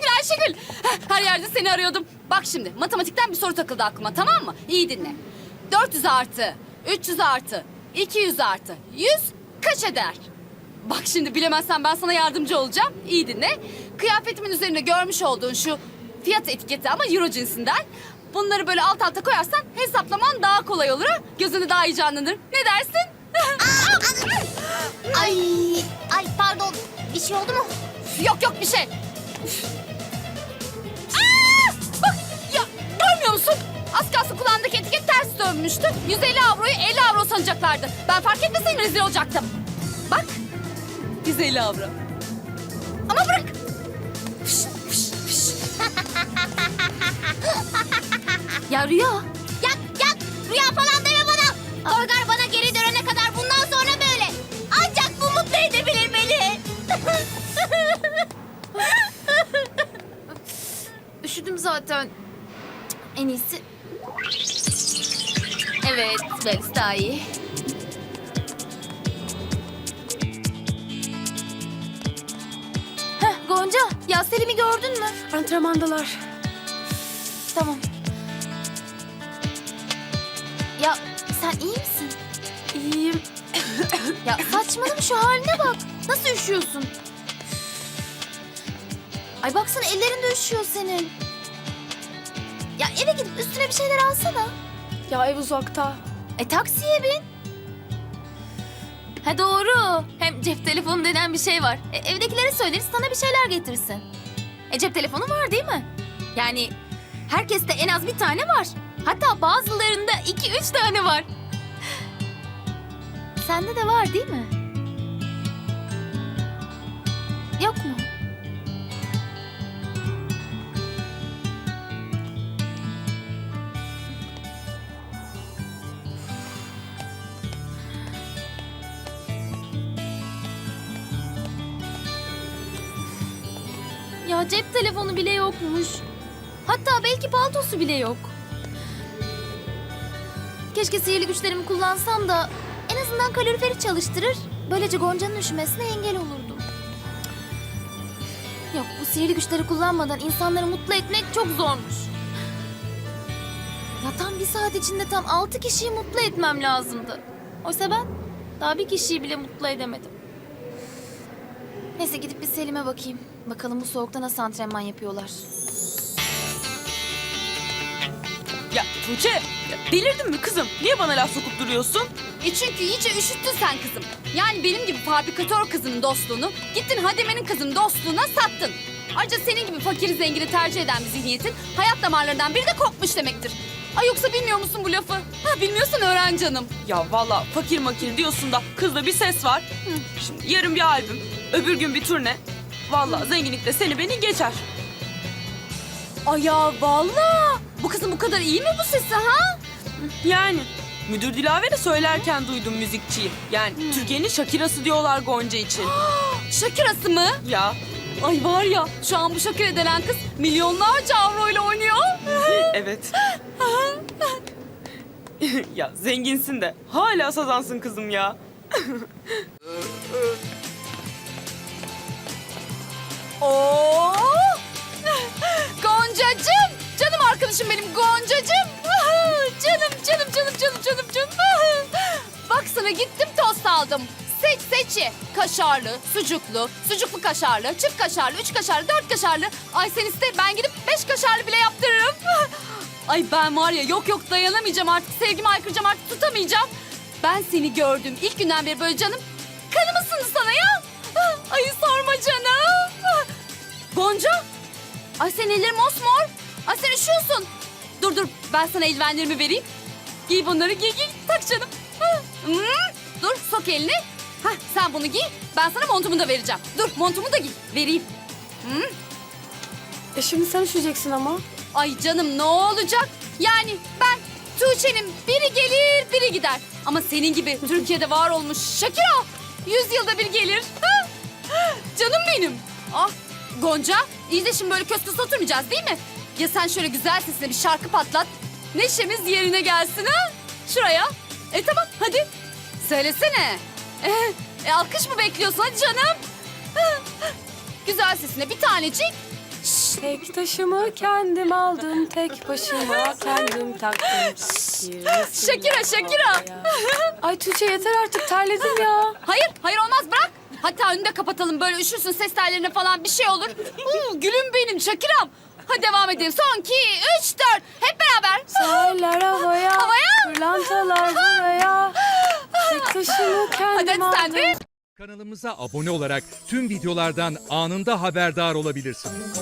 Ayşegül, Ayşegül. Her yerde seni arıyordum. Bak şimdi matematikten bir soru takıldı aklıma tamam mı? İyi dinle. 400 artı, 300 artı, 200 artı, 100 kaç eder? Bak şimdi bilemezsen ben sana yardımcı olacağım. İyi dinle. Kıyafetimin üzerinde görmüş olduğun şu fiyat etiketi ama euro cinsinden. Bunları böyle alt alta koyarsan hesaplaman daha kolay olur ha. Gözünde daha iyi canlanır. Ne dersin? Ay, ay pardon. Bir şey oldu mu? Yok yok bir şey. Aa! Bak ya görmüyor musun? Az kulağındaki etiket ters dönmüştü. 150 avroyu 50 avro sanacaklardı. Ben fark etmeseydim rezil olacaktım. Bak 150 avro. Ama bırak. Fış, fış, fış. ya Rüya. Yak yak. Rüya falan deme zaten. En iyisi... Evet, belki daha iyi. Heh, Gonca, ya Selim'i gördün mü? Antrenmandalar. Tamam. Ya sen iyi misin? İyiyim. Ya saçmalama şu haline bak. Nasıl üşüyorsun? Ay baksana ellerinde üşüyor senin. Ya eve gidip üstüne bir şeyler alsana. Ya ev uzakta. E taksiye bin. Ha doğru. Hem cep telefonu denen bir şey var. E, evdekilere söyleriz sana bir şeyler getirsin. E cep telefonu var değil mi? Yani herkeste en az bir tane var. Hatta bazılarında iki üç tane var. Sende de var değil mi? Yok mu? Cep telefonu bile yokmuş. Hatta belki paltosu bile yok. Keşke sihirli güçlerimi kullansam da en azından kaloriferi çalıştırır. Böylece Gonca'nın üşümesine engel olurdum. Yok bu sihirli güçleri kullanmadan insanları mutlu etmek çok zormuş. Ya tam bir saat içinde tam altı kişiyi mutlu etmem lazımdı. Oysa ben daha bir kişiyi bile mutlu edemedim. Neyse gidip bir Selim'e bakayım. Bakalım bu soğukta nasıl antrenman yapıyorlar. Ya Tuğçe, ya delirdin mi kızım? Niye bana laf sokup duruyorsun? E çünkü iyice üşüttün sen kızım. Yani benim gibi fabrikatör kızının dostluğunu gittin Hademe'nin kızının dostluğuna sattın. Ayrıca senin gibi fakir zengini tercih eden bir zihniyetin hayat damarlarından biri de kopmuş demektir. Ay yoksa bilmiyor musun bu lafı? Ha bilmiyorsan öğren canım. Ya valla fakir makir diyorsun da kızda bir ses var. Şimdi yarın bir albüm, öbür gün bir turne. Valla zenginlikte seni beni geçer. Ay ya valla. Bu kızın bu kadar iyi mi bu sesi ha? Yani müdür Dilaver de söylerken duydum müzikçiyi. Yani Türkiye'nin Shakira'sı diyorlar Gonca için. Şakirası mı? ya Ay var ya şu an bu Şakira denen kız milyonlarca avro ile oynuyor. evet. ya zenginsin de hala sazansın kızım ya. Oo! Goncacığım! Canım arkadaşım benim Goncacığım! Canım canım canım canım canım canım! Bak sana gittim tost aldım. Seç seçi. Kaşarlı, sucuklu, sucuklu kaşarlı, çift kaşarlı, üç kaşarlı, dört kaşarlı. Ay sen iste ben gidip beş kaşarlı bile yaptırırım. Ay ben var ya yok yok dayanamayacağım artık. Sevgimi aykıracağım artık tutamayacağım. Ben seni gördüm ilk günden beri böyle canım. Kanım ısındı sana ya. Ay sorma canım. Gonca. Ay senin ellerin mosmor. Ay sen üşüyorsun. Dur dur ben sana eldivenlerimi vereyim. Giy bunları giy giy tak canım. Hmm. Dur sok elini. Hah sen bunu giy. Ben sana montumu da vereceğim. Dur montumu da giy. Vereyim. Hmm. E şimdi sen üşüyeceksin ama. Ay canım ne olacak? Yani ben Tuğçe'nin biri gelir biri gider. Ama senin gibi Türkiye'de var olmuş Şakira yüz yılda bir gelir. Ha? Canım benim. Ah Gonca iyi de şimdi böyle köz oturmayacağız değil mi? Ya sen şöyle güzel sesle bir şarkı patlat. Neşemiz yerine gelsin ha? Şuraya. E tamam hadi. Söylesene. E, e, alkış mı bekliyorsun hadi canım? Güzel sesine bir tanecik. Tek taşımı kendim aldım, tek başıma kendim taktım. Şakira, Şakira. Ay Tuğçe yeter artık terledim ya. Hayır, hayır olmaz bırak. Hatta önünde kapatalım böyle üşürsün ses tellerine falan bir şey olur. Uuu, gülüm benim Şakiram. Hadi devam edelim. Son iki, üç, dört. Hep beraber. Sahiller havaya, Havaya. pırlantalar buraya. Tek taşımı Hadi kendim hadi sen aldım. de. Kanalımıza abone olarak tüm videolardan anında haberdar olabilirsiniz.